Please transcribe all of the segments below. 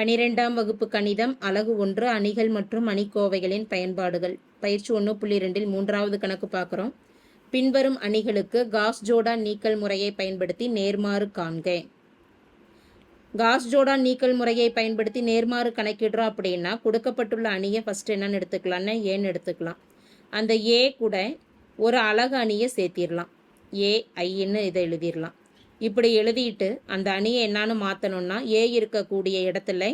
பனிரெண்டாம் வகுப்பு கணிதம் அலகு ஒன்று அணிகள் மற்றும் அணிக்கோவைகளின் பயன்பாடுகள். பயிற்சி ஒன்று புள்ளி ரெண்டில் மூன்றாவது கணக்கு பார்க்குறோம். பின்வரும் அணிகளுக்கு காஸ் ஜோடா நீக்கல் முறையை பயன்படுத்தி நேர்மாறு காண்க. காஸ் ஜோடா நீக்கல் முறையை பயன்படுத்தி நேர்மாறு கணக்கிடுறோம் அப்படின்னா கொடுக்கப்பட்டுள்ள அணியை ஃபஸ்ட்டு என்னென்னு எடுத்துக்கலாம்னா ஏன்னு எடுத்துக்கலாம். அந்த ஏ கூட ஒரு அழகு அணியை சேர்த்திடலாம். ஏஐன்னு இதை எழுதிடலாம் இப்படி எழுதிட்டு அந்த அணியை என்னான்னு மாற்றணும்னா ஏ இருக்கக்கூடிய இடத்துல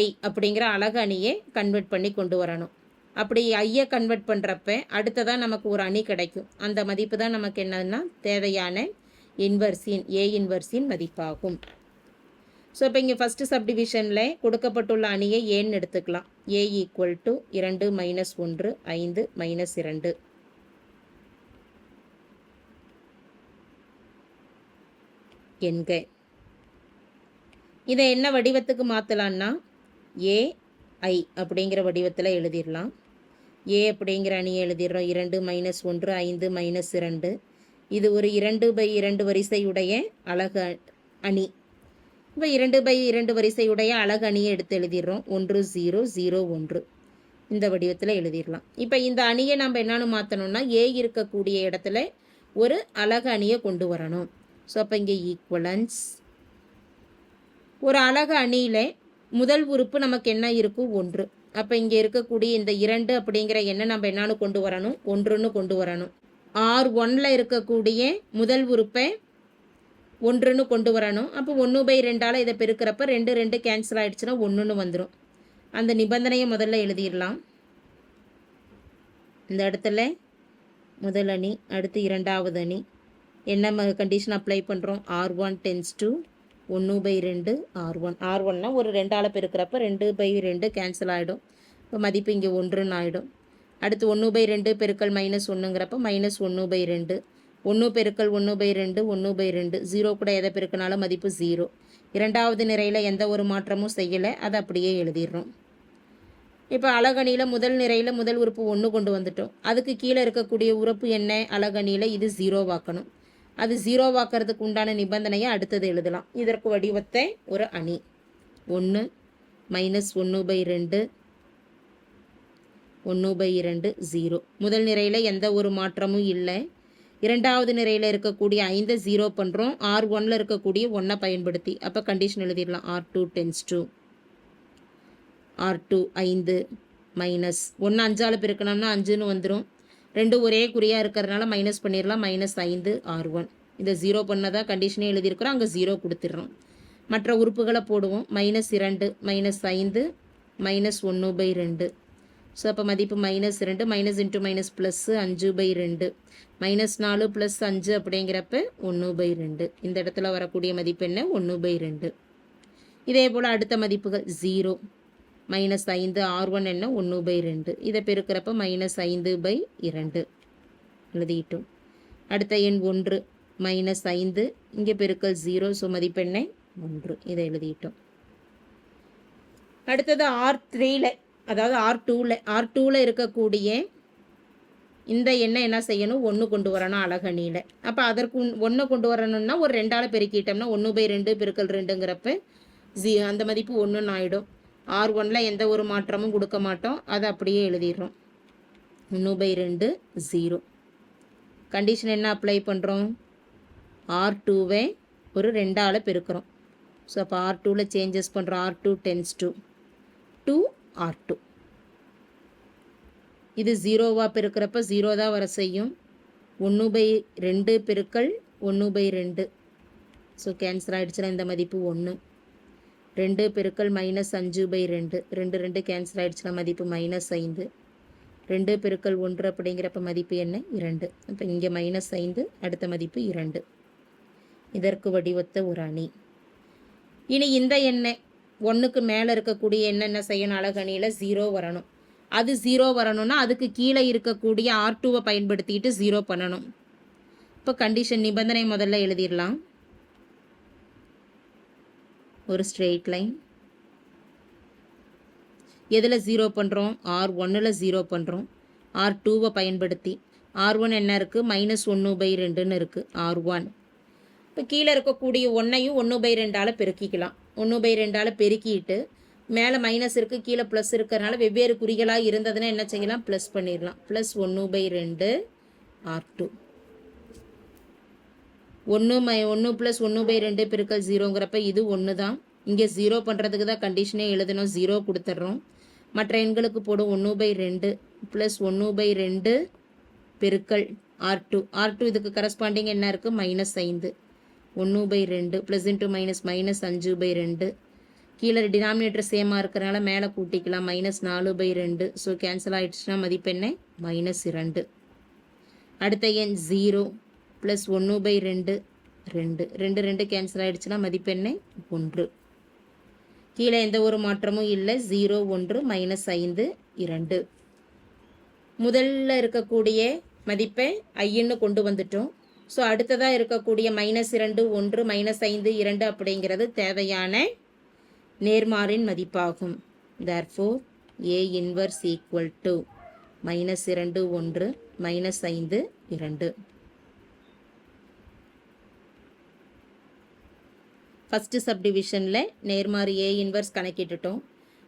ஐ அப்படிங்கிற அழகு அணியை கன்வெர்ட் பண்ணி கொண்டு வரணும். அப்படி ஐயை கன்வெர்ட் பண்ணுறப்ப அடுத்ததான் நமக்கு ஒரு அணி கிடைக்கும். அந்த மதிப்பு தான் நமக்கு என்னன்னா தேவையான இன்வர்சின் ஏ இன்வர்சின் மதிப்பாகும். ஸோ இப்போ இங்கே ஃபஸ்ட்டு சப்டிவிஷனில் கொடுக்கப்பட்டுள்ள அணியை ஏன்னு எடுத்துக்கலாம். ஏ ஈக்குவல் டு இரண்டு மைனஸ் ஒன்று ஐந்து மைனஸ் இரண்டு. என்க. இதை என்ன வடிவத்துக்கு மாற்றலான்னா ஏ ஐ அப்படிங்கிற வடிவத்தில் எழுதிடலாம் ஏ அப்படிங்கிற அணியை எழுதிடுறோம் இரண்டு மைனஸ் ஒன்று ஐந்து மைனஸ் இரண்டு. இது ஒரு இரண்டு பை இரண்டு வரிசையுடைய அழகு அணி. இப்போ இரண்டு பை இரண்டு வரிசையுடைய அழகு அணியை எடுத்து எழுதிடுறோம் ஒன்று ஜீரோ ஜீரோ ஒன்று. இந்த வடிவத்தில் எழுதிடலாம் இப்போ இந்த அணியை நம்ம என்னென்னு மாற்றணும்னா ஏ இருக்கக்கூடிய இடத்துல ஒரு அழகு அணியை கொண்டு வரணும். ஸோ அப்போ இங்கே ஈக்குவலன்ஸ் ஒரு அழகு அணியில் முதல் உறுப்பு நமக்கு என்ன இருக்கும்? ஒன்று. அப்போ இங்கே இருக்கக்கூடிய இந்த இரண்டு அப்படிங்கிற எண்ணை நம்ம என்னான்னு கொண்டு வரணும்? ஒன்றுன்னு கொண்டு வரணும். ஆர் ஒன்னில் இருக்கக்கூடிய முதல் உறுப்பை ஒன்றுன்னு கொண்டு வரணும். அப்போ ஒன்று பை ரெண்டால் இதை பெருக்கிறப்ப ரெண்டு ரெண்டு கேன்சல் ஆகிடுச்சுன்னா ஒன்றுன்னு வந்துடும் அந்த நிபந்தனையை முதல்ல எழுதிடலாம். இந்த இடத்துல முதல் அணி அடுத்து இரண்டாவது அணி. என்ன கண்டிஷன் அப்ளை பண்ணுறோம் ஆர் ஒன் டென்ஸ் டு ஒன்று பை ரெண்டு ஆர் ஒன் ஆர் ஒன்னா ஒரு ரெண்டால் பெருக்கிறப்ப ரெண்டு பை ரெண்டு கேன்சல் ஆகிடும் இப்போ மதிப்பு இங்கே ஒன்றுன்னு ஆகிடும் அடுத்து ஒன்று பை ரெண்டு பெருக்கல் மைனஸ் ஒன்றுங்கிறப்ப மைனஸ் ஒன்று பை ரெண்டு. ஒன்று பெருக்கல் ஒன்று பை ரெண்டு ஒன்று பை ரெண்டு. ஜீரோ கூட எதை பெருக்கினாலும் மதிப்பு ஜீரோ இரண்டாவது நிறையில் எந்த ஒரு மாற்றமும் செய்யலை. அதை அப்படியே எழுதிடுறோம். இப்போ அழகணியில் முதல் நிறையில் முதல் உறுப்பு ஒன்று கொண்டு வந்துட்டோம். அதுக்கு கீழே இருக்கக்கூடிய உறுப்பு என்ன? அழகணியில் இது ஜீரோவாக்கணும் அது ஜீரோவாக்கிறதுக்கு உண்டான நிபந்தனையை அடுத்தது எழுதலாம். இதற்கு வடிவத்தை ஒரு அணி. ஒன்று மைனஸ் ஒன்று பை ரெண்டு ஒன்று பை இரண்டு ஜீரோ. முதல் நிறையில் எந்த ஒரு மாற்றமும் இல்லை. இரண்டாவது நிறையில் இருக்கக்கூடிய ஐந்தை ஜீரோ பண்ணுறோம் ஆர் ஒன்னில் இருக்கக்கூடிய ஒன்றை பயன்படுத்தி. அப்போ கண்டிஷன் எழுதிடலாம். R two tends to. R two ஐந்து மைனஸ் ஒன்று அஞ்சால் பிறக்கணும்னா அஞ்சுன்னு வந்துடும் ரெண்டு ஒரே குறியாக இருக்கிறதுனால மைனஸ் பண்ணிடலாம் மைனஸ் ஐந்து ஆர் ஒன். இதை ஜீரோ பண்ணதாக கண்டிஷனே எழுதியிருக்கிறோம் அங்கே ஜீரோ கொடுத்துட்றோம். மற்ற உறுப்புகளை போடுவோம். மைனஸ் இரண்டு மைனஸ் ஐந்து மைனஸ் ஒன்று பை ரெண்டு. ஸோ அப்போ மதிப்பு மைனஸ் ரெண்டு மைனஸ் இன்ட்டு மைனஸ் ப்ளஸ்ஸு அஞ்சு பை ரெண்டு. மைனஸ் நாலு ப்ளஸ் அஞ்சு அப்படிங்கிறப்ப ஒன்று பை ரெண்டு. இந்த இடத்துல வரக்கூடிய மதிப்பு என்ன? ஒன்று பை ரெண்டு. இதே போல் அடுத்த மதிப்புகள் ஜீரோ மைனஸ் ஐந்து ஆர் ஒன் என்ன? ஒன்று பை ரெண்டு. இதை பெருக்கிறப்ப மைனஸ் ஐந்து பை இரண்டு. எழுதிட்டோம். அடுத்த எண் ஒன்று மைனஸ் ஐந்து. இங்கே பெருக்கல் ஜீரோ ஸோ மதிப்பெண்ணை ஒன்று. இதை எழுதிட்டோம். அடுத்தது ஆர் த்ரீல அதாவது ஆர் டூவில் ஆர் டூவில் இருக்கக்கூடிய இந்த எண்ணெய் என்ன செய்யணும்? ஒன்று கொண்டு வரணும் அழகணியில் அப்போ அதற்கு ஒன்று கொண்டு வரணும்னா ஒரு ரெண்டால் பெருக்கிட்டோம்னா ஒன்று பை ரெண்டு பெருக்கல் ரெண்டுங்கிறப்ப ஜி அந்த மதிப்பு ஒன்றுன்னு ஆகிடும் ஆர் ஒனில் எந்த ஒரு மாற்றமும் கொடுக்க மாட்டோம். அதை அப்படியே எழுதிடுறோம். ஒன்று பை ரெண்டு ஜீரோ கண்டிஷன் என்ன அப்ளை பண்ணுறோம் ஆர் டூவை ஒரு ரெண்டால் பெருக்கிறோம். ஸோ அப்போ ஆர் டூவில் சேஞ்சஸ் பண்ணுறோம் R two tends to two R two இது ஜீரோவாக பெருக்கிறப்ப ஜீரோ தான் வர செய்யும். ஒன்று பை ரெண்டு பெருக்கள் ஒன்று பை ரெண்டு ஸோ கேன்சல் ஆகிடுச்சுன்னா இந்த மதிப்பு ஒன்று ரெண்டு பெருக்கல் மைனஸ் அஞ்சு பை ரெண்டு. ரெண்டு ரெண்டு கேன்சல் ஆகிடுச்சுன்னா மதிப்பு மைனஸ் ஐந்து. ரெண்டு பெருக்கல் ஒன்று அப்படிங்கிறப்ப மதிப்பு என்ன? இரண்டு. அப்போ இங்கே மைனஸ் ஐந்து அடுத்த மதிப்பு இரண்டு. இதற்கு வடிவத்த ஒரு அணி. இனி இந்த எண்ணெய் ஒன்றுக்கு மேலே இருக்கக்கூடிய என்னென்ன செய்யணும் அழகணியில் ஜீரோ வரணும். அது ஜீரோ வரணும்னா அதுக்கு கீழே இருக்கக்கூடிய ஆர் டூவை பயன்படுத்திட்டு ஜீரோ பண்ணணும். இப்போ கண்டிஷன் நிபந்தனை முதல்ல எழுதிடலாம். ஒரு ஸ்ட்ரெயிட் லைன் எதில் ஜீரோ பண்ணுறோம் ஆர் ஒன்னில் ஜீரோ பண்ணுறோம் ஆர் டூவை பயன்படுத்தி. ஆர் ஒன் என்ன இருக்குது மைனஸ் ஒன்று பை ரெண்டுன்னு இருக்குது ஆர் ஒன் இப்போ கீழே இருக்கக்கூடிய ஒன்றையும் ஒன்று பை ரெண்டால் பெருக்கிக்கலாம். ஒன்று பை ரெண்டால் பெருக்கிட்டு மேலே மைனஸ் இருக்குது கீழே ப்ளஸ் இருக்கிறனால வெவ்வேறு குறிகளாக இருந்ததுன்னா என்ன செய்யலாம்? ப்ளஸ் பண்ணிடலாம். ப்ளஸ் ஒன்று பை ரெண்டு ஆர் டூ ஒன்று மை ஒன்று ப்ளஸ் ஒன்று பை ரெண்டு பெருக்கல் ஜீரோங்கிறப்ப இது ஒன்று தான் இங்கே ஜீரோ பண்ணுறதுக்கு தான் கண்டிஷனே எழுதணும். ஜீரோ கொடுத்துட்றோம். மற்ற எண்களுக்கு போடும் ஒன்று பை ரெண்டு ப்ளஸ் ஒன்று பை ரெண்டு பெருக்கல் ஆர் டூ ஆர் டூ இதுக்கு கரஸ்பாண்டிங் என்ன இருக்குது மைனஸ் ஐந்து. ஒன்று பை ரெண்டு ப்ளஸ் இன்ட்டு மைனஸ் மைனஸ் அஞ்சு பை ரெண்டு. கீழே டினாமினேட்டர் சேமாக இருக்கிறனால மேலே கூட்டிக்கலாம். மைனஸ் நாலு பை ரெண்டு. ஸோ கேன்சல் ஆகிடுச்சுன்னா மதிப்பெண்ணே மைனஸ் இரண்டு. அடுத்த எண் ஜீரோ ப்ளஸ் ஒன்று பை ரெண்டு ரெண்டு. ரெண்டு ரெண்டு கேன்சல் ஆகிடுச்சுன்னா மதிப்பெண்ணை ஒன்று. கீழே எந்த ஒரு மாற்றமும் இல்லை. ஜீரோ ஒன்று மைனஸ் ஐந்து இரண்டு. முதல்ல இருக்கக்கூடிய மதிப்பை ஐன்னு கொண்டு வந்துட்டோம். ஸோ அடுத்ததாக இருக்கக்கூடிய மைனஸ் இரண்டு ஒன்று மைனஸ் ஐந்து இரண்டு அப்படிங்கிறது தேவையான நேர்மாறின் மதிப்பாகும். Therefore A inverse equal to minus இரண்டு ஒன்று மைனஸ் ஐந்து இரண்டு. ஃபஸ்ட்டு சப்டிவிஷனில் நேர்மாறு ஏ இன்வர்ஸ் கணக்கிட்டுட்டோம்.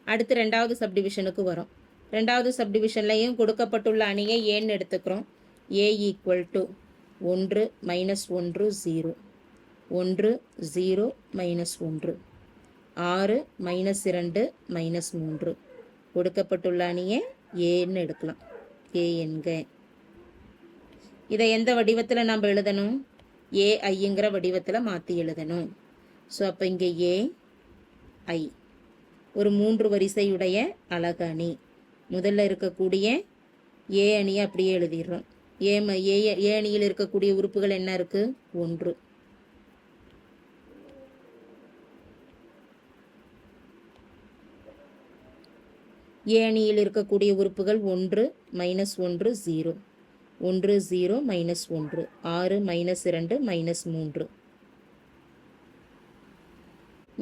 அடுத்து ரெண்டாவது சப்டிவிஷனுக்கு வரும். ரெண்டாவது சப்டிவிஷன்லையும் கொடுக்கப்பட்டுள்ள அணியை ஏன்னு எடுத்துக்கிறோம். ஏ ஈக்குவல் டு ஒன்று மைனஸ் ஒன்று ஜீரோ ஒன்று ஜீரோ மைனஸ் ஒன்று. ஆறு மைனஸ் இரண்டு மைனஸ் மூன்று. கொடுக்கப்பட்டுள்ள அணியை ஏன்னு எடுக்கலாம். ஏ என்க. இதை எந்த வடிவத்தில் நம்ம எழுதணும்? ஏ வடிவத்தில் மாற்றி எழுதணும். ஸோ அப்போ இங்கே ஏ ஐ ஒரு மூன்று வரிசையுடைய அழகு அணி. முதல்ல இருக்கக்கூடிய ஏ அணியை அப்படியே எழுதிடுறோம். ஏ ம ஏ ஏ அணியில் இருக்கக்கூடிய உறுப்புகள் என்ன இருக்குது ஒன்று. ஏ அணியில் இருக்கக்கூடிய உறுப்புகள் ஒன்று மைனஸ் ஒன்று ஜீரோ ஒன்று ஜீரோ மைனஸ் ஒன்று. ஆறு மைனஸ் இரண்டு மைனஸ் மூன்று.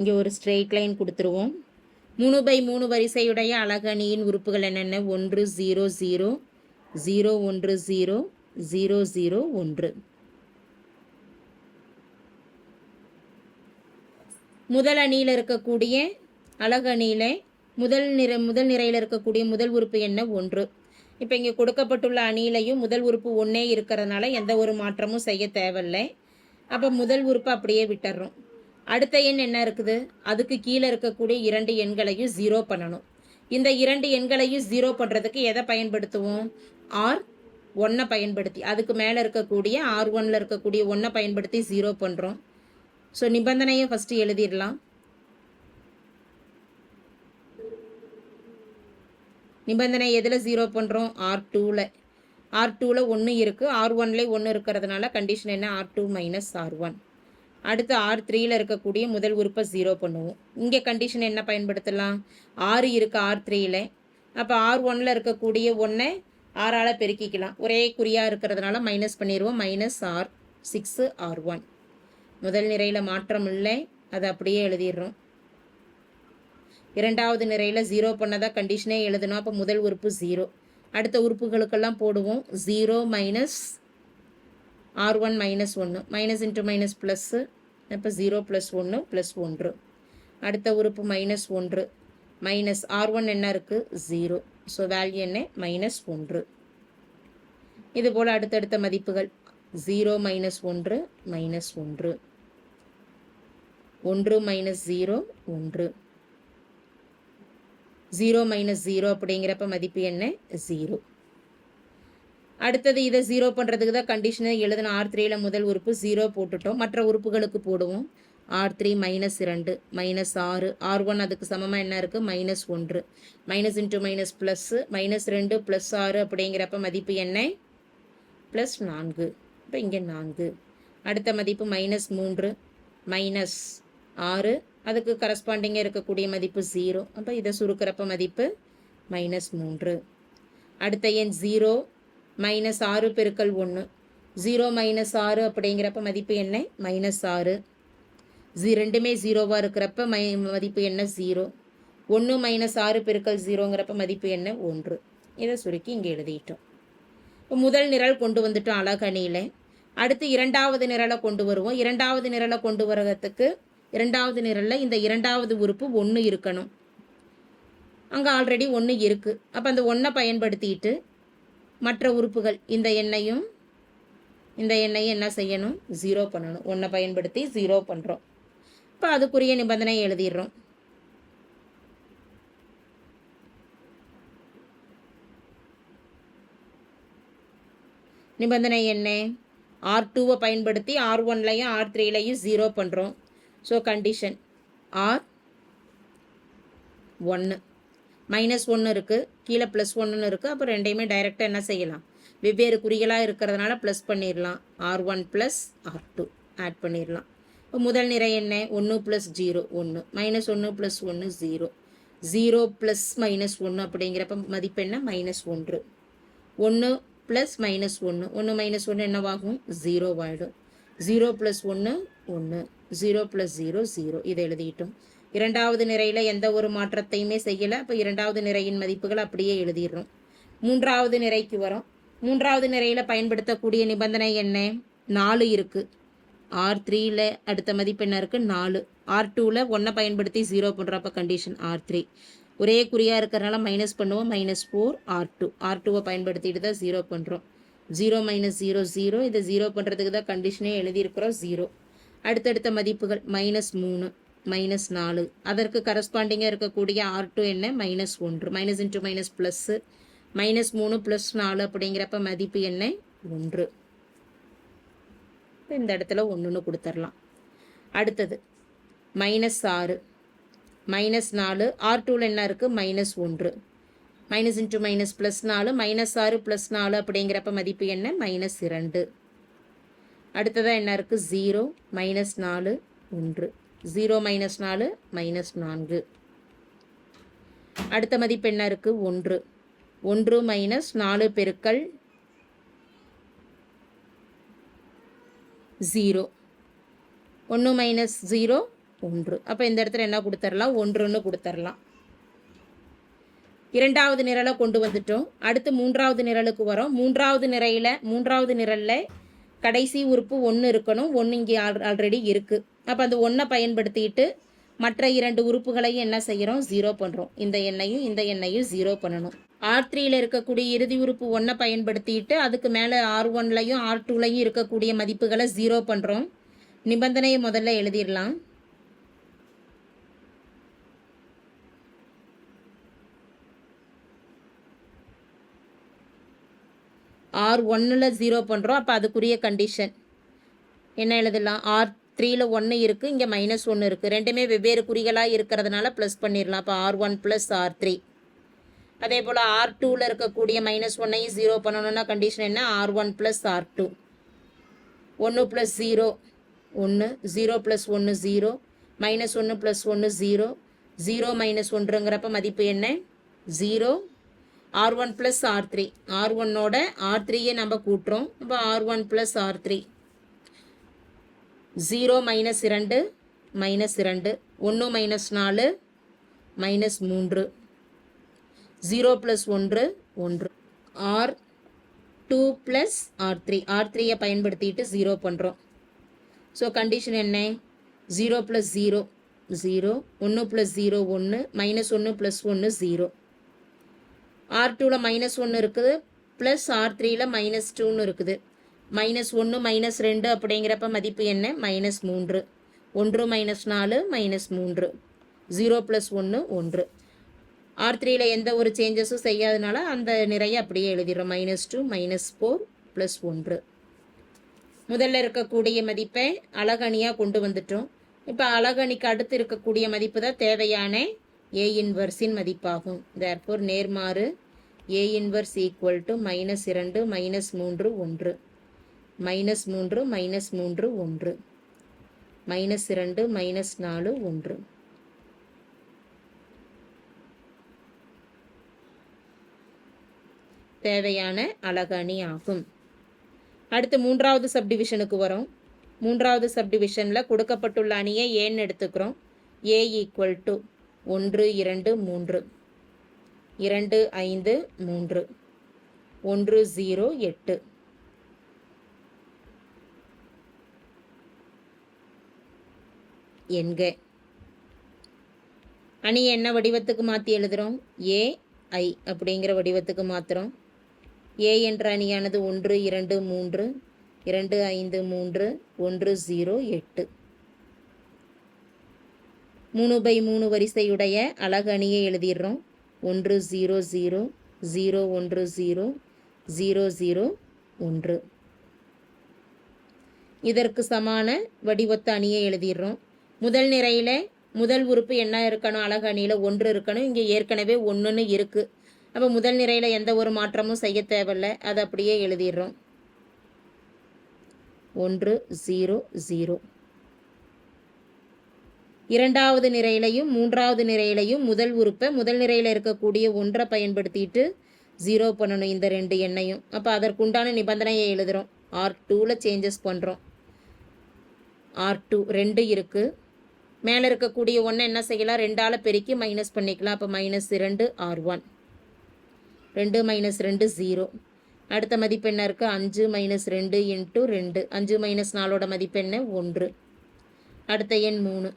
இங்கே ஒரு ஸ்ட்ரெயிட் லைன் கொடுத்துருவோம். மூணு பை மூணு வரிசையுடைய அழகு அணியின் உறுப்புகள் என்னென்ன? ஒன்று ஜீரோ ஜீரோ ஜீரோ ஒன்று ஜீரோ ஜீரோ ஜீரோ ஒன்று. முதல் அணியில் இருக்கக்கூடிய அழகு முதல் நிற முதல் நிறையில் இருக்கக்கூடிய முதல் உறுப்பு என்ன? ஒன்று. இப்போ இங்கே கொடுக்கப்பட்டுள்ள அணியிலையும் முதல் உறுப்பு ஒன்றே இருக்கிறதுனால எந்த ஒரு மாற்றமும் செய்ய தேவையில்லை. அப்போ முதல் உறுப்பு அப்படியே விட்டுறோம். அடுத்த எண் என்ன இருக்குது? அதுக்கு கீழே இருக்கக்கூடிய இரண்டு எண்களையும் ஜீரோ பண்ணணும். இந்த இரண்டு எண்களையும் ஜீரோ பண்ணுறதுக்கு எதை பயன்படுத்துவோம்? ஆர் ஒன்றை பயன்படுத்தி அதுக்கு மேலே இருக்கக்கூடிய ஆர் ஒன்னில் இருக்கக்கூடிய ஒன்றை பயன்படுத்தி ஜீரோ பண்ணுறோம் ஸோ நிபந்தனையை ஃபஸ்ட்டு எழுதிடலாம். நிபந்தனை எதில் ஜீரோ பண்ணுறோம் ஆர் டூவில் ஆர் டூவில் ஒன்று இருக்குது ஆர் ஒன்லேயே ஒன்று இருக்கிறதுனால கண்டிஷன் என்ன? R two minus R one அடுத்து ஆர் த்ரீயில் இருக்கக்கூடிய முதல் உறுப்பை ஜீரோ பண்ணுவோம். இங்கே கண்டிஷன் என்ன பயன்படுத்தலாம்? ஆறு இருக்குது ஆர் த்ரீயில் அப்போ ஆர் ஒன்னில் இருக்கக்கூடிய ஒன்றை ஆறால் பெருக்கிக்கலாம். ஒரே குறியாக இருக்கிறதுனால மைனஸ் பண்ணிடுவோம் minus R six R one முதல் நிறையில் மாற்றம் இல்லை. அதை அப்படியே எழுதிடுறோம். இரண்டாவது நிறையில் ஜீரோ பண்ணதாக கண்டிஷனே எழுதணும். அப்போ முதல் உறுப்பு ஜீரோ அடுத்த உறுப்புகளுக்கெல்லாம் போடுவோம். Zero minus R one minus ஒன்று மைனஸ் இன்ட்டு மைனஸ் ப்ளஸ்ஸு இப்போ ஜீரோ ப்ளஸ் ஒன்று ப்ளஸ் ஒன்று. அடுத்த உறுப்பு மைனஸ் ஒன்று. மைனஸ் ஆர் ஒன் என்ன இருக்குது ஜீரோ ஸோ வேல்யூ என்ன? மைனஸ் ஒன்று. இதுபோல் அடுத்தடுத்த மதிப்புகள். ஜீரோ மைனஸ் ஒன்று மைனஸ் ஒன்று. ஒன்று மைனஸ் ஜீரோ ஒன்று. ஜீரோ மைனஸ் ஜீரோ அப்படிங்கிறப்ப மதிப்பு என்ன? ஜீரோ அடுத்தது இதை ஜீரோ பண்ணுறதுக்கு தான் கண்டிஷனை எழுதின ஆர் த்ரீயில் முதல் உறுப்பு ஜீரோ போட்டுட்டோம். மற்ற உறுப்புகளுக்கு போடுவோம். ஆர் த்ரீ மைனஸ் இரண்டு மைனஸ் ஆறு. ஆர் ஒன் அதுக்கு சமமாக என்ன இருக்குது மைனஸ் ஒன்று. Minus into minus plus minus ரெண்டு ப்ளஸ் ஆறு அப்படிங்கிறப்ப மதிப்பு என்ன? ப்ளஸ் நான்கு. இப்போ இங்கே நான்கு. அடுத்த மதிப்பு மைனஸ் மூன்று மைனஸ் ஆறு. அதுக்கு கரஸ்பாண்டிங்காக இருக்கக்கூடிய மதிப்பு ஜீரோ அப்போ இதை சுருக்கிறப்ப மதிப்பு மைனஸ் மூன்று. அடுத்த எண் ஜீரோ மைனஸ் ஆறு பெருக்கல் ஒன்று ஜீரோ மைனஸ் ஆறு அப்படிங்கிறப்ப மதிப்பு என்ன? மைனஸ் ஆறு. ஜீ ரெண்டுமே ஜீரோவாக இருக்கிறப்ப மை மதிப்பு என்ன? ஜீரோ ஒன்று மைனஸ் ஆறு பெருக்கல் ஜீரோங்கிறப்ப மதிப்பு என்ன? ஒன்று. இதை சுருக்கி இங்கே எழுதிட்டோம். இப்போ முதல் நிரல் கொண்டு வந்துட்டோம் அழகணியில். அடுத்து இரண்டாவது நிரலை கொண்டு வருவோம். இரண்டாவது நிரலை கொண்டு வரதுக்கு இரண்டாவது நிரலில் இந்த இரண்டாவது உறுப்பு ஒன்று இருக்கணும். அங்கே ஆல்ரெடி ஒன்று இருக்குது அப்போ அந்த ஒன்றை பயன்படுத்திட்டு மற்ற உறுப்புகள் இந்த எண்ணையும் இந்த எண்ணையும் என்ன செய்யணும்? ஜீரோ பண்ணணும். ஒன்றை பயன்படுத்தி ஜீரோ பண்ணுறோம் இப்போ அதுக்குரிய நிபந்தனை எழுதிடுறோம். நிபந்தனை என்ன? ஆர் டூவை பயன்படுத்தி ஆர் ஒன்லையும் ஆர் த்ரீலையும் ஜீரோ பண்ணுறோம் ஸோ கண்டிஷன் ஆர் ஒன்று மைனஸ் ஒன்று இருக்குது கீழே ப்ளஸ் ஒன்றுன்னு இருக்குது அப்போ ரெண்டையுமே டைரெக்டாக என்ன செய்யலாம்? வெவ்வேறு குறிகளாக இருக்கிறதுனால ப்ளஸ் பண்ணிடலாம் R one plus R two add பண்ணிடலாம் இப்போ முதல் நிறை என்ன? ஒன்று ப்ளஸ் ஜீரோ ஒன்று மைனஸ் ஒன்று ப்ளஸ் ஒன்று ஜீரோ ஜீரோ ப்ளஸ் மைனஸ் ஒன்று அப்படிங்கிறப்ப மதிப்பு என்ன? மைனஸ் ஒன்று. ஒன்று ப்ளஸ் மைனஸ் ஒன்று ஒன்று மைனஸ் ஒன்று என்னவாகும்? ஜீரோ ஆகிடும் ஜீரோ ப்ளஸ் ஒன்று ஒன்று ஜீரோ ப்ளஸ் ஜீரோ ஜீரோ இதை எழுதிட்டோம். இரண்டாவது நிறையில் எந்த ஒரு மாற்றத்தையுமே செய்யலை. அப்போ இரண்டாவது நிறையின் மதிப்புகள் அப்படியே எழுதிடுறோம். மூன்றாவது நிறைக்கு வரும். மூன்றாவது நிறையில் பயன்படுத்தக்கூடிய நிபந்தனை என்ன? நாலு இருக்குது ஆர் த்ரீயில் அடுத்த மதிப்பு என்ன இருக்குது நாலு. ஆர் டூவில் ஒன்றை பயன்படுத்தி ஜீரோ பண்ணுறப்ப கண்டிஷன் ஆர் த்ரீ ஒரே குறியாக இருக்கிறனால மைனஸ் பண்ணுவோம். Minus four R two R டூவை பயன்படுத்திட்டு தான் ஜீரோ பண்ணுறோம் ஜீரோ மைனஸ் ஜீரோ ஜீரோ இதை ஜீரோ பண்ணுறதுக்கு தான் கண்டிஷனே எழுதியிருக்கிறோம். ஜீரோ அடுத்தடுத்த மதிப்புகள் மைனஸ் மூணு. மைனஸ் நாலு. அதற்கு கரஸ்பாண்டிங்காக இருக்கக்கூடிய ஆர் டூ என்ன? மைனஸ் ஒன்று. Minus into minus plus minus மூணு ப்ளஸ் நாலு அப்படிங்கிறப்ப மதிப்பு என்ன? ஒன்று. இந்த இடத்துல ஒன்றுன்னு கொடுத்துர்லாம். அடுத்தது மைனஸ் ஆறு. மைனஸ் நாலு. ஆர் டூவில் என்ன இருக்குது மைனஸ் ஒன்று. மைனஸ் இன்ட்டு மைனஸ் ப்ளஸ் நாலு. மைனஸ் ஆறு ப்ளஸ் நாலு அப்படிங்கிறப்ப மதிப்பு என்ன? மைனஸ் இரண்டு. அடுத்ததாக என்ன இருக்குது ஜீரோ மைனஸ் நாலு ஒன்று. ஜீரோ மைனஸ் நாலு மைனஸ் நான்கு. அடுத்த மதிப்பு என்ன இருக்குது ஒன்று. ஒன்று மைனஸ் நாலு பெருக்கள் ஜீரோ. ஒன்று மைனஸ் ஜீரோ ஒன்று. அப்போ இந்த இடத்துல என்ன கொடுத்துர்லாம்? ஒன்றுன்னு கொடுத்துர்லாம். இரண்டாவது நிரலை கொண்டு வந்துட்டோம். அடுத்து மூன்றாவது நிரலுக்கு வரோம். மூன்றாவது நிரையில் மூன்றாவது நிரலில் கடைசி உறுப்பு ஒன்று இருக்கணும். ஒன்று இங்கே ஆல் ஆல்ரெடி இருக்குது அப்போ அந்த ஒன்றை பயன்படுத்திட்டு மற்ற இரண்டு உறுப்புகளையும் என்ன செய்கிறோம் ஜீரோ பண்ணுறோம் இந்த எண்ணையும் இந்த எண்ணையும் ஜீரோ பண்ணணும். ஆர் த்ரீயில் இருக்கக்கூடிய இறுதி உறுப்பு ஒன்றை பயன்படுத்திட்டு அதுக்கு மேலே ஆர் ஒன்லையும் ஆர் டூலையும் இருக்கக்கூடிய மதிப்புகளை ஜீரோ பண்ணுறோம் நிபந்தனையை முதல்ல எழுதிடலாம். ஆர் ஒன்னில் ஜீரோ பண்ணுறோம் அப்போ அதுக்குரிய கண்டிஷன் என்ன எழுதலாம்? ஆர் த்ரீயில் ஒன்று இருக்குது இங்கே மைனஸ் ஒன்று இருக்குது ரெண்டுமே வெவ்வேறு குறிகளாக இருக்கிறதுனால ப்ளஸ் பண்ணிடலாம். அப்போ R one plus R three அதே போல் ஆர் டூவில் இருக்கக்கூடிய மைனஸ் ஒன்னையும் ஜீரோ பண்ணணுன்னா கண்டிஷன் என்ன? R one plus R two ஒன்று ப்ளஸ் ஜீரோ ஒன்று ஜீரோ ப்ளஸ் ஒன்று ஜீரோ மைனஸ் ஒன்று ப்ளஸ் ஒன்று ஜீரோ ஜீரோ மைனஸ் ஒன்றுங்கிறப்ப மதிப்பு என்ன? Zero R one plus R three R ஒன்னோட ஆர் த்ரீயே நம்ம கூட்டுறோம். இப்போ R one plus R three zero minus இரண்டு மைனஸ் இரண்டு ஒன்று மைனஸ் நாலு மைனஸ் மூன்று. ஜீரோ ப்ளஸ் ஒன்று ஒன்று. R two plus R three R த்ரீயை பயன்படுத்திட்டு ஜீரோ பண்ணுறோம் ஸோ கண்டிஷன் என்ன? Zero plus zero zero. ஒன்று ப்ளஸ் ஜீரோ ஒன்று மைனஸ் ஒன்று ப்ளஸ் ஒன்று ஜீரோ. ஆர் டூவில் மைனஸ் ஒன்று இருக்குது. ப்ளஸ் ஆர் த்ரீயில் மைனஸ் டூன்னு இருக்குது. மைனஸ் ஒன்று மைனஸ் ரெண்டு அப்படிங்கிறப்ப மதிப்பு என்ன? மைனஸ் மூன்று. ஒன்று மைனஸ் நாலு மைனஸ் மூன்று. ஜீரோ ப்ளஸ் ஒன்று. ஒன்று ஆர் த்ரீயில் எந்த ஒரு சேஞ்சஸும் செய்யாதனால அந்த நிறைய அப்படியே எழுதிடுறோம். Minus two minus four plus ஒன்று. முதல்ல இருக்கக்கூடிய மதிப்பை அழகணியாக கொண்டு வந்துட்டோம். இப்போ அழகணிக்கு அடுத்து இருக்கக்கூடிய மதிப்பு தான் தேவையான ஏ இன்வர்ஸின் மதிப்பாகும். தேர்ஃபோர் நேர்மாறு A inverse equal to minus இரண்டு மைனஸ் மூன்று ஒன்று. மைனஸ் மூன்று மைனஸ் மூன்று ஒன்று. மைனஸ் இரண்டு மைனஸ் நாலு ஒன்று. தேவையான அழகணி ஆகும். அடுத்து மூன்றாவது சப்டிவிஷனுக்கு வரோம். மூன்றாவது சப்டிவிஷனில் கொடுக்கப்பட்டுள்ள அணியை ஏன்னு எடுத்துக்கிறோம்? ஏ ஈக்குவல் டு ஒன்று இரண்டு மூன்று. இரண்டு ஐந்து மூன்று. ஒன்று ஜீரோ எட்டு. என்க. அணி என்ன வடிவத்துக்கு மாற்றி எழுதுகிறோம் ஏ ஐ அப்படிங்கிற வடிவத்துக்கு மாற்றுறோம் ஏ என்ற அணியானது ஒன்று இரண்டு மூன்று இரண்டு ஐந்து மூன்று ஒன்று ஜீரோ எட்டு. மூணு பை மூணு வரிசையுடைய அழகு அணியை எழுதிடுறோம். ஒன்று ஜீரோ ஜீரோ ஜீரோ ஒன்று ஜீரோ ஜீரோ ஜீரோ ஒன்று. இதற்கு சமான வடிவத்த அணியை எழுதிடுறோம். முதல் நிறையில் முதல் உறுப்பு என்ன இருக்கணும்? அழகு அணியில் ஒன்று இருக்கணும். இங்கே ஏற்கனவே ஒன்றுன்னு இருக்குது அப்போ முதல் நிறையில் எந்த ஒரு மாற்றமும் செய்ய தேவையில்ல. அதை அப்படியே எழுதிடுறோம். ஒன்று ஜீரோ ஜீரோ. இரண்டாவது நிறையிலையும் மூன்றாவது நிறையிலையும் முதல் உறுப்பை முதல் நிறையில் இருக்கக்கூடிய ஒன்றை பயன்படுத்திட்டு ஜீரோ பண்ணணும் இந்த ரெண்டு எண்ணையும். அப்போ அதற்குண்டான நிபந்தனையை எழுதுகிறோம் ஆர் டூவில் சேஞ்சஸ் பண்ணுறோம் ஆர் டூ ரெண்டு இருக்குது மேலே இருக்கக்கூடிய ஒன்றை என்ன செய்யலாம்? ரெண்டால் பெருக்கி மைனஸ் பண்ணிக்கலாம். அப்போ மைனஸ் இரண்டு ஆர் ஒன் ரெண்டு மைனஸ் ரெண்டு ஜீரோ அடுத்த மதிப்பு என்ன இருக்குது அஞ்சு மைனஸ் ரெண்டு இன்ட்டு ரெண்டு. அஞ்சு மைனஸ் நாலோட மதிப்பு என்ன? ஒன்று. அடுத்த எண் மூணு.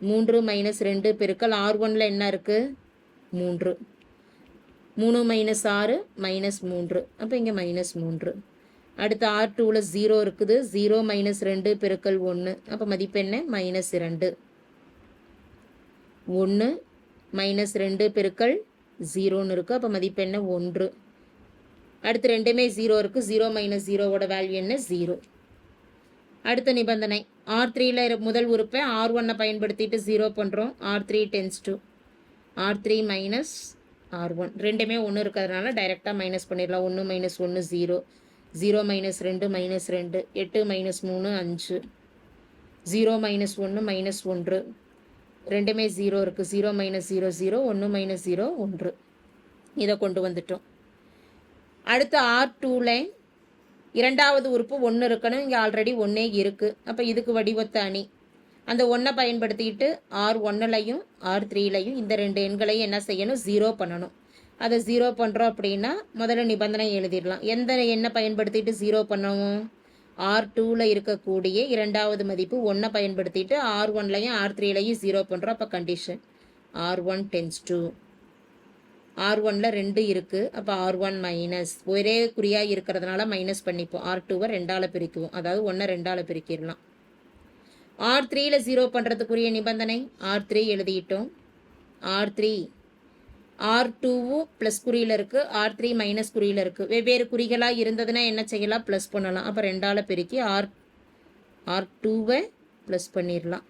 மூன்று மைனஸ் ரெண்டு பெருக்கல் ஆர் ஒனில் என்ன இருக்குது மூன்று. மூணு மைனஸ் ஆறு மைனஸ் மூன்று. அப்போ இங்கே மைனஸ் மூன்று. அடுத்து ஆர் டூவில் ஜீரோ இருக்குது. ஜீரோ மைனஸ் ரெண்டு பெருக்கல் ஒன்று அப்போ மதிப்பு என்ன? மைனஸ் இரண்டு. ஒன்று மைனஸ் ரெண்டு பெருக்கல் ஜீரோன்னு இருக்குது அப்போ மதிப்பு என்ன? ஒன்று. அடுத்து ரெண்டுமே ஜீரோ இருக்குது ஜீரோ மைனஸ் ஜீரோவோட வேல்யூ என்ன? ஜீரோ அடுத்த நிபந்தனை. ஆர் த்ரீயில் முதல் உறுப்பை ஆர் ஒன்னை பயன்படுத்திட்டு ஜீரோ பண்ணுறோம் R three tends to R three minus R one ரெண்டுமே ஒன்று இருக்கிறதுனால டைரெக்டாக மைனஸ் பண்ணிடலாம். ஒன்று மைனஸ் ஒன்று ஜீரோ ஜீரோ மைனஸ் ரெண்டு மைனஸ் ரெண்டு. எட்டு மைனஸ் மூணு அஞ்சு. ஜீரோ மைனஸ் ஒன்று மைனஸ் ஒன்று. ரெண்டுமே ஜீரோ இருக்குது ஜீரோ மைனஸ் ஜீரோ ஜீரோ ஒன்று மைனஸ் ஜீரோ ஒன்று. இதை கொண்டு வந்துட்டோம். அடுத்து ஆர் டூவில் இரண்டாவது உறுப்பு ஒன்று இருக்கணும். இங்கே ஆல்ரெடி ஒன்றே இருக்குது அப்போ இதுக்கு வடிவத்த அணி. அந்த ஒன்றை பயன்படுத்திக்கிட்டு ஆர் ஒன்னுலையும் ஆர் த்ரீலையும் இந்த ரெண்டு எண்களையும் என்ன செய்யணும்? ஜீரோ பண்ணணும். அதை ஜீரோ பண்ணுறோம் அப்படின்னா முதல்ல நிபந்தனை எழுதிடலாம். எந்த எண்ணை பயன்படுத்திட்டு ஜீரோ பண்ணவும் ஆர் டூவில் இருக்கக்கூடிய இரண்டாவது மதிப்பு ஒன்றை பயன்படுத்திட்டு ஆர் ஒன்லையும் ஆர் த்ரீலையும் ஜீரோ பண்ணுறோம் அப்போ condition R one tends to R ஒனில் ரெண்டு இருக்குது அப்போ ஆர் ஒன் மைனஸ் ஒரே குறியாக இருக்கிறதுனால மைனஸ் பண்ணிப்போம். ஆர் டூவை ரெண்டால் பிரிக்குவோம். அதாவது ஒன்றை ரெண்டால் பிரிக்கிடலாம். ஆர் த்ரீயில் ஜீரோ பண்ணுறதுக்குரிய நிபந்தனை? ஆர் த்ரீ எழுதிட்டோம். ஆர் த்ரீ ஆர் டூவும் ப்ளஸ் குறியில் இருக்குது ஆர் த்ரீ மைனஸ் குறியில் இருக்குது வெவ்வேறு குறிகளாக இருந்ததுன்னா என்ன செய்யலாம்? ப்ளஸ் பண்ணலாம். அப்போ ரெண்டால் பெருக்கி ஆர் ஆர் டூவை ப்ளஸ் பண்ணிடலாம்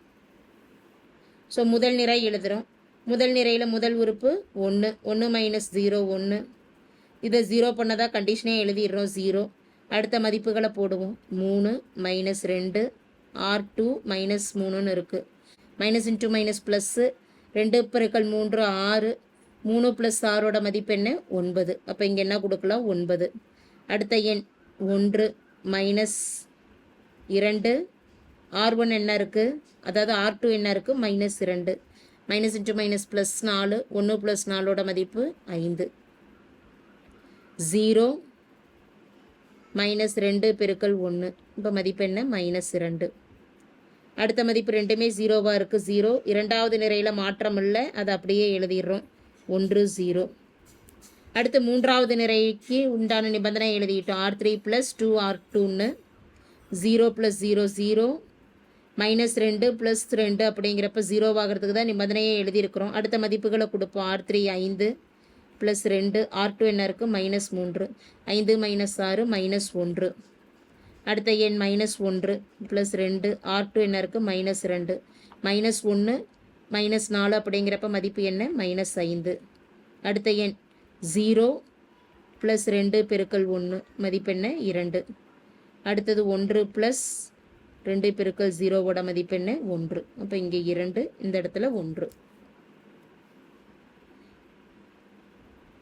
ஸோ முதல் நிறை எழுதுகிறோம் முதல் நிறையில் முதல் உறுப்பு ஒன்று ஒன்று மைனஸ் ஜீரோ ஒன்று இதை ஜீரோ பண்ணதாக கண்டிஷனே எழுதிடுறோம் ஜீரோ அடுத்த மதிப்புகளை போடுவோம். மூணு மைனஸ் ரெண்டு ஆர் டூ மைனஸ் மூணுன்னு இருக்குது மைனஸ் இன்ட்டு மைனஸ் ப்ளஸ்ஸு ரெண்டு பெருக்கள் மூன்று ஆறு. மூணு ப்ளஸ் ஆறோட மதிப்பு என்ன? ஒன்பது. அப்போ இங்கே என்ன கொடுக்கலாம்? ஒன்பது. அடுத்த எண் ஒன்று மைனஸ் இரண்டு. ஆர் ஒன் என்ன இருக்குது அதாவது ஆர் டூ என்ன இருக்குது மைனஸ் இரண்டு. மைனஸ் இன்ட்டு மைனஸ் ப்ளஸ் நாலு. ஒன்று ப்ளஸ் நாலோட மதிப்பு ஐந்து. ஜீரோ மைனஸ் ரெண்டு பெருக்கல் ஒன்று இப்போ மதிப்பு என்ன? மைனஸ் இரண்டு. அடுத்த மதிப்பு ரெண்டுமே ஜீரோவாக இருக்குது ஜீரோ இரண்டாவது நிறையில் மாற்றம் இல்லை. அதை அப்படியே எழுதிடுறோம். ஒன்று ஜீரோ. அடுத்து மூன்றாவது நிறைக்கு உண்டான நிபந்தனை எழுதிட்டோம். R three plus two R டூன்னு zero plus zero zero. Minus ரெண்டு ப்ளஸ் ரெண்டு அப்படிங்கிறப்ப ஜீரோவாகிறதுக்கு தான் நிபந்தனையே எழுதியிருக்கிறோம். அடுத்த மதிப்புகளை கொடுப்போம். ஆர் த்ரீ ஐந்து ப்ளஸ் ரெண்டு. ஆர் டூ என்ன இருக்குது மைனஸ் மூன்று. ஐந்து மைனஸ் ஆறு மைனஸ் ஒன்று. அடுத்த எண் மைனஸ் ஒன்று ப்ளஸ் ரெண்டு. ஆர் டூ என்ன இருக்குது மைனஸ் ரெண்டு. மைனஸ் ஒன்று மைனஸ் நாலு அப்படிங்கிறப்ப மதிப்பு என்ன? மைனஸ் ஐந்து. அடுத்த எண் ஜீரோ ப்ளஸ் ரெண்டு பெருக்கல் ஒன்று மதிப்பு என்ன? இரண்டு. அடுத்தது ஒன்று ப்ளஸ் ரெண்டு பெருக்கல் ஜீரோவோட மதிப்பு என்ன? ஒன்று. அப்போ இங்கே இரண்டு இந்த இடத்துல ஒன்று.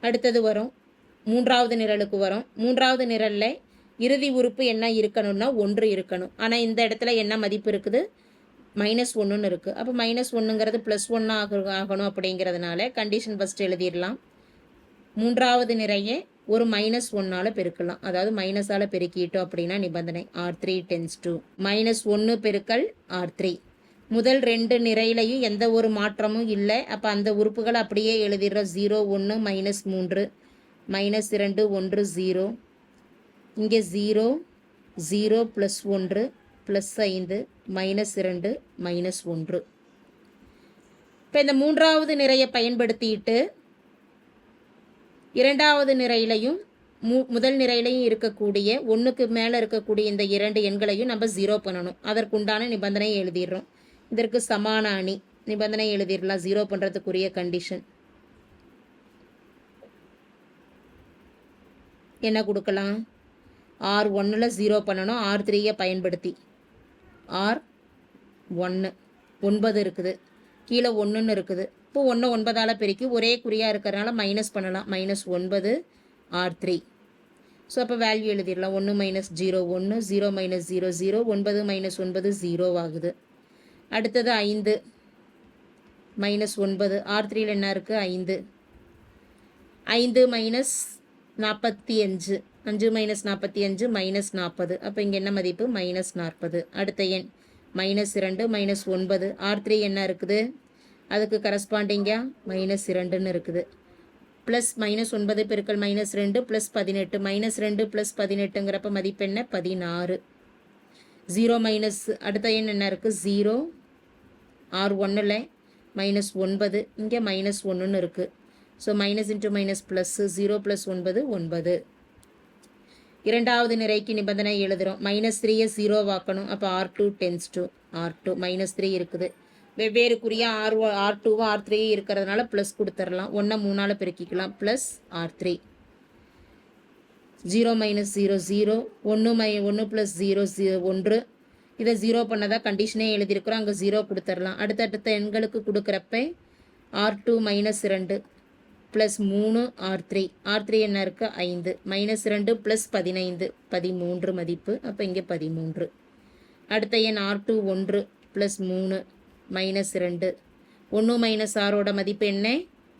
அடுத்தது வரும். மூன்றாவது நிரலுக்கு வரும். மூன்றாவது நிரலில் இறுதி உறுப்பு என்ன இருக்கணும்னா ஒன்று இருக்கணும். ஆனால் இந்த இடத்துல என்ன மதிப்பு இருக்குது? மைனஸ் ஒன்றுன்னு இருக்குது அப்போ மைனஸ் ஒன்றுங்கிறது ப்ளஸ் ஒன்று ஆக ஆகணும் அப்படிங்கிறதுனால கண்டிஷன் ஃபஸ்ட் எழுதிடலாம். மூன்றாவது நிறைய ஒரு மைனஸ் ஒன்னால் பெருக்கலாம். அதாவது மைனஸால் பெருக்கிட்டோம் அப்படின்னா நிபந்தனை R three tends to minus ஒன்று பெருக்கல் ஆர் த்ரீ முதல் ரெண்டு நிறையிலையும் எந்த ஒரு மாற்றமும் இல்லை. அப்போ அந்த உறுப்புகளை அப்படியே எழுதிடுறோம். ஜீரோ ஒன்று மைனஸ் மூன்று. மைனஸ் இரண்டு ஒன்று ஜீரோ இங்கே ஜீரோ ஜீரோ ப்ளஸ் ஒன்று ப்ளஸ் ஐந்து. மைனஸ் இரண்டு மைனஸ் ஒன்று. இப்போ இந்த மூன்றாவது நிறையை பயன்படுத்திட்டு இரண்டாவது நிறையிலையும் மு முதல் நிறையிலையும் இருக்கக்கூடிய ஒன்றுக்கு மேலே இருக்கக்கூடிய இந்த இரண்டு எண்களையும் நம்ம ஜீரோ பண்ணணும். அதற்குண்டான நிபந்தனையை எழுதிடுறோம். இதற்கு சமான அணி நிபந்தனை எழுதிடலாம். ஜீரோ பண்ணுறதுக்குரிய கண்டிஷன் என்ன கொடுக்கலாம்? ஆர் ஒன்னில் ஜீரோ பண்ணணும். ஆர் த்ரீயை பயன்படுத்தி. ஆர் ஒன்று ஒன்பது இருக்குது. கீழே ஒன்றுன்னு இருக்குது. இப்போ ஒன்று ஒன்பதால் பெருக்கி ஒரே குறியாக இருக்கிறனால மைனஸ் பண்ணலாம். மைனஸ் ஒன்பது ஆர் த்ரீ ஸோ அப்போ வேல்யூ எழுதிடலாம். ஒன்று மைனஸ் ஜீரோ ஒன்று ஜீரோ மைனஸ் ஜீரோ ஜீரோ ஒன்பது மைனஸ் ஒன்பது ஜீரோ ஆகுது. அடுத்தது ஐந்து. மைனஸ் ஒன்பது. ஆர் த்ரீயில் என்ன இருக்குது ஐந்து. ஐந்து மைனஸ் நாற்பத்தி அஞ்சு. அஞ்சு மைனஸ் நாற்பத்தி அஞ்சு மைனஸ் நாற்பது. அப்போ இங்கே என்ன மதிப்பு? மைனஸ் நாற்பது. அடுத்த எண் மைனஸ் இரண்டு மைனஸ் ஒன்பது. ஆர் த்ரீ என்ன இருக்குது? அதுக்கு கரஸ்பாண்டிங்காக மைனஸ் இரண்டுன்னு இருக்குது. ப்ளஸ் மைனஸ் ஒன்பது பெருக்கள் மைனஸ் ரெண்டு ப்ளஸ் பதினெட்டு. மைனஸ் ரெண்டு ப்ளஸ் பதினெட்டுங்கிறப்ப மதிப்பு என்ன? பதினாறு. ஜீரோ மைனஸ் அடுத்த எண் என்ன இருக்குது ஜீரோ ஆர் ஒன்றில் மைனஸ் ஒன்பது. இங்கே மைனஸ் ஒன்றுன்னு இருக்குது so minus into minus plus zero plus ஒன்பது ஒன்பது. இரண்டாவது நிறைக்கு நிபந்தனை எழுதுகிறோம் மைனஸ் த்ரீயை ஜீரோ வாக்கணும். அப்போ R two tends to R two minus three இருக்குது. வெவ்வேறு குறியா ஆர் ஆர் டூவும் ஆர் த்ரீ இருக்கிறதுனால ப்ளஸ் கொடுத்துடலாம். ஒன்றை மூணால் பெருக்கிக்கலாம். Plus R three zero minus zero zero ஒன்று மை ஒன்று ப்ளஸ் ஜீரோ ஜீரோ ஒன்று. இதை ஜீரோ பண்ணதான் கண்டிஷனே எழுதியிருக்கிறோம். அங்கே ஜீரோ கொடுத்துடலாம். அடுத்தடுத்த எண்களுக்கு கொடுக்குறப்ப ஆர் டூ மைனஸ் ரெண்டு ப்ளஸ் மூணு ஆர் த்ரீ ஆர் த்ரீ என்ன இருக்குது ஐந்து. மைனஸ் ரெண்டு ப்ளஸ் பதினைந்து. பதிமூன்று மதிப்பு. அப்போ இங்கே பதிமூன்று. அடுத்த எண் ஆர் டூ ஒன்று ப்ளஸ் மூணு மைனஸ் ரெண்டு ஒன்று மைனஸ் ஆரோட மதிப்பு என்ன?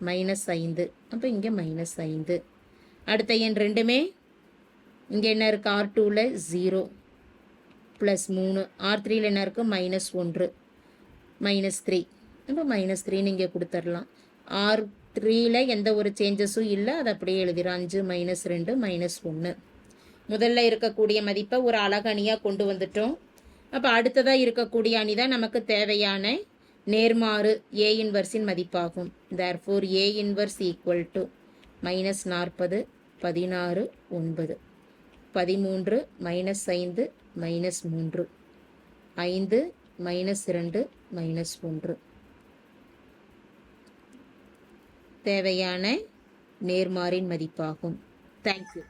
மைனஸ் ஐந்து. அப்போ இங்கே மைனஸ் ஐந்து. அடுத்த எண் ரெண்டுமே? இங்கே என்ன இருக்குது ஆர் டூவில் ஜீரோ ப்ளஸ் மூணு. ஆர் த்ரீயில் என்ன இருக்குது மைனஸ் ஒன்று. மைனஸ் த்ரீ அப்போ மைனஸ் த்ரீன்னு இங்கே கொடுத்துடலாம் ஆர் த்ரீயில் எந்த ஒரு சேஞ்சஸும் இல்லை. அதை அப்படியே எழுதிடும் அஞ்சு மைனஸ் ரெண்டு மைனஸ் ஒன்று முதல்ல இருக்கக்கூடிய மதிப்பை ஒரு அழகணியாக கொண்டு வந்துட்டோம். அப்போ அடுத்ததாக இருக்கக்கூடிய அணி தான் நமக்கு தேவையான நேர்மாறு ஏ இன்வர்ஸின் மதிப்பாகும். Therefore A inverse equal to minus நாற்பது பதினாறு ஒன்பது. பதிமூன்று மைனஸ் ஐந்து மைனஸ் மூன்று. ஐந்து மைனஸ் இரண்டு மைனஸ் ஒன்று. தேவையான நேர்மாறின் மதிப்பாகும். தேங்க்யூ